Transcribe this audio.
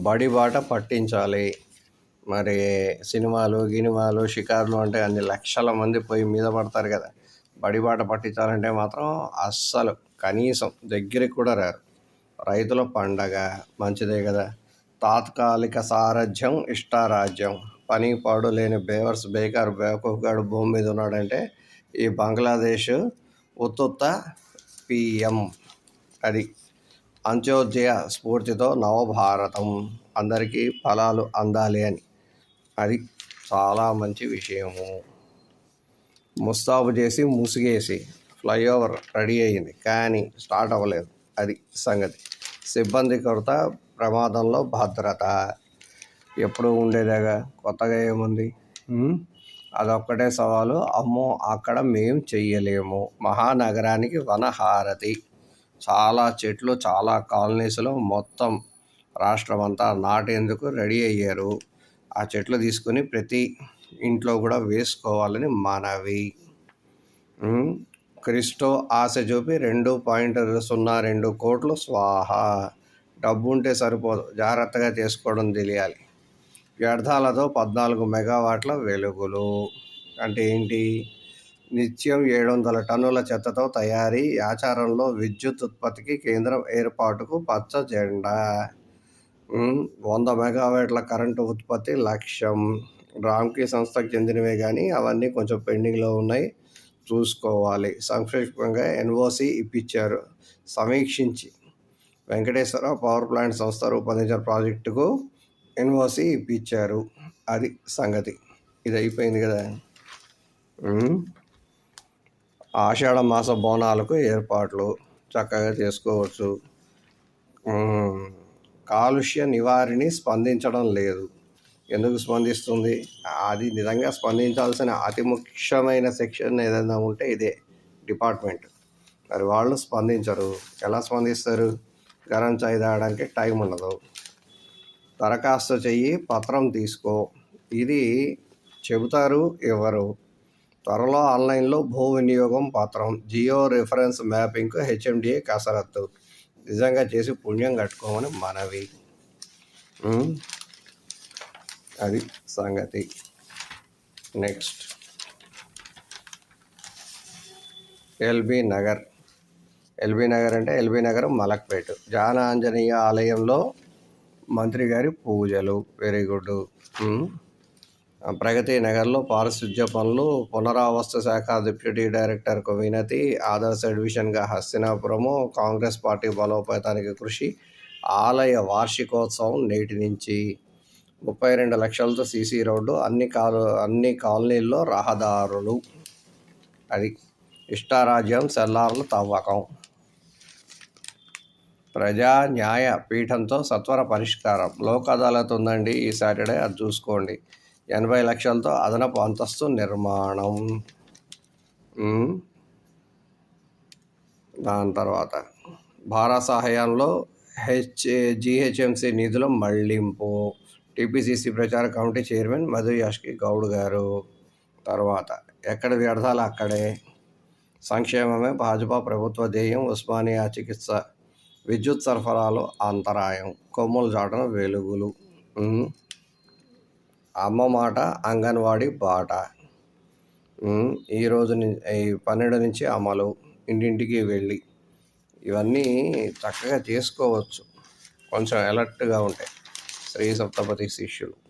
బడి బాట పట్టించాలి. మరి సినిమాలు గినిమాలు షికారులు అంటే అన్ని లక్షల మంది పోయి మీద పడతారు కదా. బడి బాట పట్టించాలంటే మాత్రం అస్సలు కనీసం దగ్గరికి కూడా రారు. రైతుల పండగ మంచిదే కదా. తాత్కాలిక సారథ్యం ఇష్టారాజ్యం. పని పాడు లేని బేవర్స్ బేకార్ బేవకూఫ్గాడు భూమి మీద ఉన్నాడంటే ఈ బంగ్లాదేశ్ ఉత్తుత్త పిఎం. అది అంత్యోదయ స్ఫూర్తితో నవభారతం. అందరికీ ఫలాలు అందాలి అని. అది చాలా మంచి విషయము. ముస్తాబు చేసి ముసిగేసి ఫ్లైఓవర్ రెడీ అయ్యింది. కానీ స్టార్ట్ అవ్వలేదు. అది సంగతి. సిబ్బంది కొరత ప్రమాదంలో భద్రత. ఎప్పుడు ఉండేదేగా? కొత్తగా ఏముంది? అదొక్కటే సవాలు. అమ్మో అక్కడ మేం చెయ్యలేము. మహానగరానికి వనహారతి. చాలా చెట్లు చాలా కాలనీస్లో మొత్తం రాష్ట్రం అంతా నాటేందుకు రెడీ అయ్యారు. ఆ చెట్లు తీసుకుని ప్రతి ఇంట్లో కూడా వేసుకోవాలని మనవి. క్రిస్టో ఆశ చూపి రెండు పాయింట్ సున్నా రెండు కోట్లు స్వాహ. డబ్బు ఉంటే సరిపోదు. జాగ్రత్తగా చేసుకోవడం తెలియాలి. వ్యర్థాలతో పద్నాలుగు మెగావాట్ల వెలుగులు. అంటే ఏంటి? నిత్యం ఏడు వందల టన్నుల చెత్తతో తయారీ ఆచారంలో విద్యుత్ ఉత్పత్తికి కేంద్రం ఏర్పాటుకు పచ్చ జెండా. వంద మెగావాట్ల కరెంటు ఉత్పత్తి లక్ష్యం. రామ్కీ సంస్థకు చెందినవే కానీ అవన్నీ కొంచెం పెండింగ్లో ఉన్నాయి. చూసుకోవాలి. సంక్షిప్తంగా ఎన్ఓసి ఇప్పించారు సమీక్షించి. వెంకటేశ్వర పవర్ ప్లాంట్ సంస్థ రూపొందించిన ప్రాజెక్టుకు ఎన్ఓసి ఇప్పించారు అది సంగతి. ఇది అయిపోయింది కదా ఆషాఢ మాస బోనాలకు ఏర్పాట్లు చక్కగా చేసుకోవచ్చు. కాలుష్య నివారిణి స్పందించడం లేదు. ఎందుకు స్పందిస్తుంది? అది నిజంగా స్పందించాల్సిన అతి ముఖ్యమైన సెక్షన్ ఏదైనా ఉంటే ఇదే డిపార్ట్మెంట్. మరి వాళ్ళు స్పందించరు. ఎలా స్పందిస్తారు? గరం చాయ్ తాగడానికి టైం ఉండదు. దరఖాస్తు చెయ్యి పత్రం తీసుకో. ఇది చెబుతారు ఎవరు? త్వరలో ఆన్లైన్లో భూ వినియోగం పాత్రం జియో రిఫరెన్స్ మ్యాపింగ్కు హెచ్ఎండిఏ కసరత్తు. నిజంగా చేసి పుణ్యం కట్టుకోమని మనవి. అది సంగతి. Next. LB Nagar. LB Nagar అంటే ఎల్బీ నగర్ మలక్పేట. జాన ఆంజనేయ ఆలయంలో మంత్రి గారి పూజలు. Very good. ప్రగతి నగర్లో పారిశుధ్య పనులు పునరావాస శాఖ డిప్యూటీ డైరెక్టర్కు వినతి ఆదర్శ డివిజన్గా హస్తినాపురము కాంగ్రెస్ పార్టీ బలోపేతానికి కృషి ఆలయ వార్షికోత్సవం నేటి నుంచి. ముప్పై రెండు లక్షలతో సీసీ రోడ్డు అన్ని కాలు అన్ని కాలనీల్లో రహదారులు. అది ఇష్టారాజ్యం సెల్లార్ల తవ్వకం. ప్రజా న్యాయ పీఠంతో సత్వర పరిష్కారం. లోక్ అదాలత్ ఉందండి ఈ సాటర్డే అది చూసుకోండి. ఎనభై లక్షలతో అదనపు అంతస్తు నిర్మాణం. దాని తర్వాత భారత సహాయంలో హెచ్ జిహెచ్ఎంసి నిధుల మళ్ళింపు. టీపీసీసీ ప్రచార కమిటీ చైర్మన్ మధు యాష్కి గౌడ్ గారు. తర్వాత ఎక్కడ వ్యర్థాలు అక్కడే? సంక్షేమమే భాజపా ప్రభుత్వ ధ్యేయం ఉస్మానియా చికిత్స విద్యుత్ సరఫరాలో అంతరాయం కొమ్ములు చాటన వెలుగులు. అమ్మ మాట అంగన్వాడీ బాట. ఈరోజు ఈ రోజు పన్నెండు నుంచి అమలు ఇంటింటికి వెళ్ళి. ఇవన్నీ చక్కగా చేసుకోవచ్చు. కొంచెం అలర్ట్గా ఉంటాయి. శ్రీ సప్తపతి శిష్యులు.